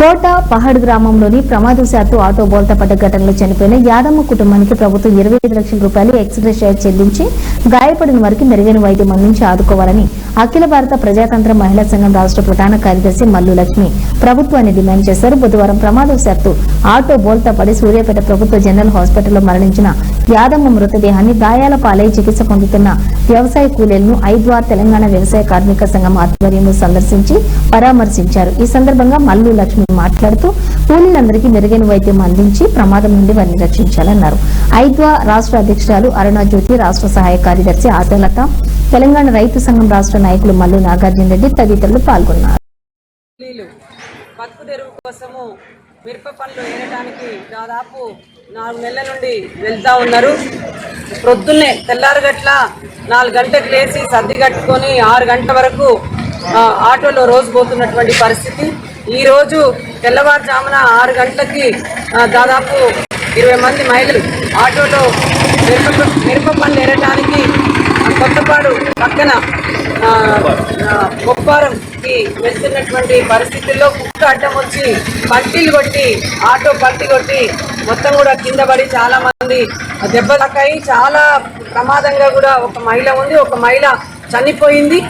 కోట పహాడ్ గ్రామంలోని ప్రమాదవశాత్తు ఆటో బోల్తా పడ్డ ఘటనలో చనిపోయిన యాదమ్మ కుటుంబానికి ప్రభుత్వం ఇరవై ఐదు లక్షల రూపాయలు ఎక్స్గ్రేస్ షేర్ చెల్లించి గాయపడిన వారికి మెరుగైన వైద్యం అందించి ఆదుకోవాలని అఖిల భారత ప్రజాతంత్ర మహిళా సంఘం రాష్ట్ర ప్రధాన కార్యదర్శి మల్లు లక్ష్మి ప్రభుత్వాన్ని డిమాండ్ చేశారు. బుధవారం ప్రమాదవశాత్తు ఆటో బోల్తా పడి సూర్యాపేట ప్రభుత్వ జనరల్ హాస్పిటల్లో మరణించిన యాదమ్మ మృతదేహాన్ని గాయాల పాలై చికిత్స పొందుతున్న వ్యవసాయ కూలీలను ఐద్వార్ తెలంగాణ వ్యవసాయ కార్మిక సంఘం ఆధ్వర్యంలో సందర్శించి పరామర్శించారు. ఈ సందర్భంగా మల్లు లక్ష్మి మాట్లాడుతూ కూలీలందరికీ మెరుగైన వైద్యం అందించి ప్రమాదం నుండి వారిని రక్షించాలన్నారు. ఐద్వా రాష్ట్ర అధ్యక్షురాలు అరుణా జ్యోతి రాష్ట్ర సహాయ కార్యదర్శి ఆశాలత తెలంగాణ రైతు సంఘం రాష్ట్ర నాయకులు మల్లు నాగార్జున రెడ్డి తదితరులు పాల్గొన్నారు. బతుకు తెరువు కోసము మిరప పనులు వేయడానికి దాదాపు నాలుగు నెలల నుండి వెళ్తా ఉన్నారు. ప్రొద్దున్నే తెల్లారుగట్ల నాలుగు గంటలకు లేచి సర్ది కట్టుకొని ఆరు గంటల వరకు ఆటోలో రోజు పోతున్నటువంటి పరిస్థితి. ఈ రోజు తెల్లవారుజామున ఆరు గంటలకి దాదాపు ఇరవై మంది మహిళలు ఆటోలో మిరప మిరప పండ్లు ఎరటానికి కొత్తపాడు పక్కన బొప్పారంకి కొప్పారంకి వెళ్తున్నటువంటి పరిస్థితుల్లో కుక్క అడ్డం వచ్చి పట్టీలు కొట్టి ఆటో పట్టి కొట్టి మొత్తం కూడా కింద పడి చాలా మంది దెబ్బలకాయి చాలా ప్రమాదంగా కూడా ఒక మహిళ ఉంది. ఒక మహిళ చనిపోయింది.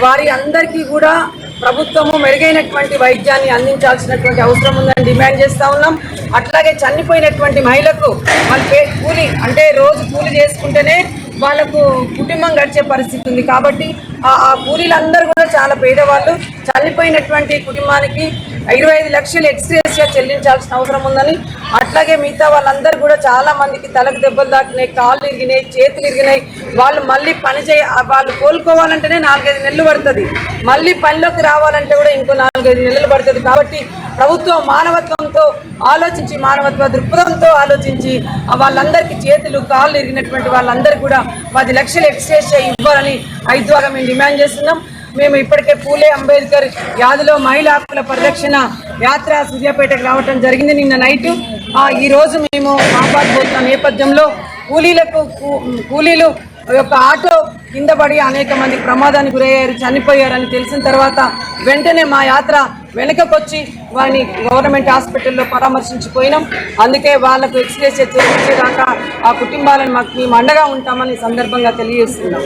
వారి అందరికీ కూడా ప్రభుత్వము మెరుగైనటువంటి వైద్యాన్ని అందించాల్సినటువంటి అవసరం ఉందని డిమాండ్ చేస్తూ ఉన్నాం. అట్లాగే చనిపోయినటువంటి మహిళకు వాళ్ళ కూలి అంటే రోజు కూలి చేసుకుంటేనే వాళ్ళకు కుటుంబం గడిచే పరిస్థితి ఉంది. కాబట్టి ఆ ఆ కూలీలందరూ కూడా చాలా పేదవాళ్ళు. చనిపోయినటువంటి కుటుంబానికి ఇరవై ఐదు లక్షలు ఎక్స్గ్రేసియా చెల్లించాల్సిన అవసరం ఉందని అట్లాగే మిగతా వాళ్ళందరూ కూడా చాలా మందికి తలకు దెబ్బలు తాకినాయి కాళ్ళు ఇరిగినాయి చేతులు ఇరిగినాయి. వాళ్ళు మళ్ళీ పని చేయ వాళ్ళు కోలుకోవాలంటేనే నాలుగైదు నెలలు పడుతుంది. మళ్ళీ పనిలోకి రావాలంటే కూడా ఇంకో నాలుగైదు నెలలు పడుతుంది. కాబట్టి ప్రభుత్వం మానవత్వంతో ఆలోచించి మానవత్వ దృక్పథంతో ఆలోచించి వాళ్ళందరికీ చేతులు కాళ్ళు ఇరిగినటువంటి వాళ్ళందరికీ కూడా పది లక్షలు ఎక్స్చేంజ్ ఇవ్వాలని ఐదు ద్వారా మేము డిమాండ్ చేస్తున్నాం. మేము ఇప్పటికే పూలే అంబేద్కర్ యాదిలో మహిళా హక్కుల పరిరక్షణ యాత్ర సూర్యాపేటకు రావటం జరిగింది నిన్న నైట్. ఈ రోజు మేము కాపాడుకుంటున్న నేపథ్యంలో కూలీలకు కూలీలు యొక్క ఆటో కింద పడి అనేక మంది ప్రమాదానికి గురయ్యారు చనిపోయారని తెలిసిన తర్వాత వెంటనే మా యాత్ర వెనుకకొచ్చి వారిని గవర్నమెంట్ హాస్పిటల్లో పరామర్శించిపోయినాం. అందుకే వాళ్ళకు ఎక్స్ప్రెస్ చేసేదాకా ఆ కుటుంబాలను మాకు మేము అండగా ఉంటామని సందర్భంగా తెలియజేస్తున్నాం.